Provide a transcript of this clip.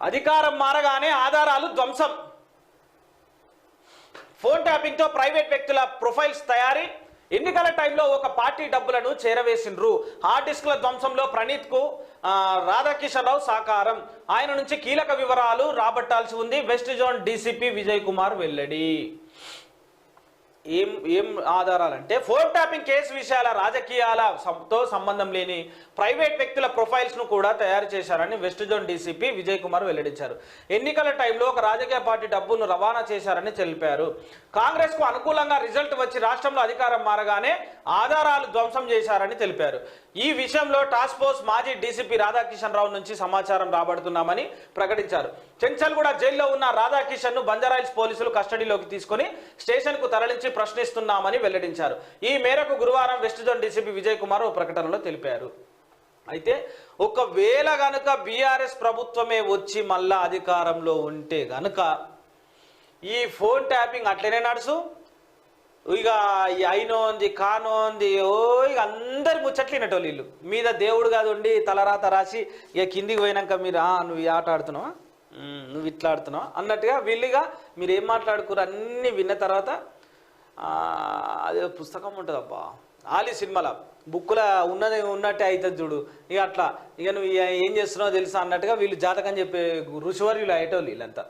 అధికారం మారగానే ఆధారాలు ధ్వంసం. ఫోన్ ట్యాపింగ్తో ప్రైవేట్ వ్యక్తుల ప్రొఫైల్స్ తయారీ. ఎన్నికల టైంలో ఒక పార్టీ డబ్బులను చేరవేసిండ్రు. హార్డ్ డిస్క్ల ధ్వంసంలో ప్రణీత్కు ఆ, రాధాకిషన్ రావు సాకారం. ఆయన నుంచి కీలక వివరాలు రాబట్టాల్సి ఉంది. West zone DCP Vijay Kumar వెల్లడి. ఏం ఏం ఆధారాలంటే ఫోన్ ట్యాపింగ్ కేసు విషయాల రాజకీయాల సంబంధం లేని ప్రైవేట్ వ్యక్తుల ప్రొఫైల్స్ను కూడా తయారు చేశారని west zone DCP Vijay Kumar వెల్లడించారు. ఎన్నికల టైంలో ఒక రాజకీయ పార్టీ డబ్బును రవాణా చేశారని తెలిపారు. కాంగ్రెస్కు అనుకూలంగా రిజల్ట్ వచ్చి రాష్ట్రంలో అధికారం మారగానే ఆధారాలు ధ్వంసం చేశారని తెలిపారు. ఈ విషయంలో టాస్క్ ఫోర్స్ మాజీ డీసీపీ రాధాకిషన్ రావు నుంచి సమాచారం రాబడుతున్నామని ప్రకటించారు. చెంచల్గూడ జైల్లో ఉన్న రాధాకిషన్ను బంజారాయిల్స్ పోలీసులు కస్టడీలోకి తీసుకుని స్టేషన్కు తరలించి ప్రశ్నిస్తున్నామని వెల్లడించారు. ఈ మేరకు గురువారం west zone DCP Vijay Kumar ఓ ప్రకటనలో తెలిపారు. అయితే ఒకవేళ గనుక బీఆర్ఎస్ ప్రభుత్వమే వచ్చి మళ్ళా అధికారంలో ఉంటే గనుక ఈ ఫోన్ ట్యాపింగ్ అట్లనే నడుసు. ఇక ఈ అయినోంది కానోంది ఓ ఇక అందరి ముచ్చట్లు వీళ్ళు. మీద దేవుడు కాదు ఉండి తలరాత రాసి ఇక కిందికి పోయినాక మీరు నువ్వు ఆట ఆడుతున్నావా? నువ్వు ఇట్లా ఆడుతున్నావా? అన్నట్టుగా వీళ్ళుగా మీరు ఏం మాట్లాడుకోరు అన్నీ విన్న తర్వాత అదే పుస్తకం ఉంటుంది అబ్బా. ఆలి సినిమాల బుక్కుల ఉన్నది ఉన్నట్టే అవుతుంది చూడు. ఇక అట్లా ఇక నువ్వు ఏం చేస్తున్నావో తెలుసా అన్నట్టుగా వీళ్ళు జాతకం చెప్పే ఋషివర్యులు అయ్యేటోళ్ళు వీళ్ళంతా.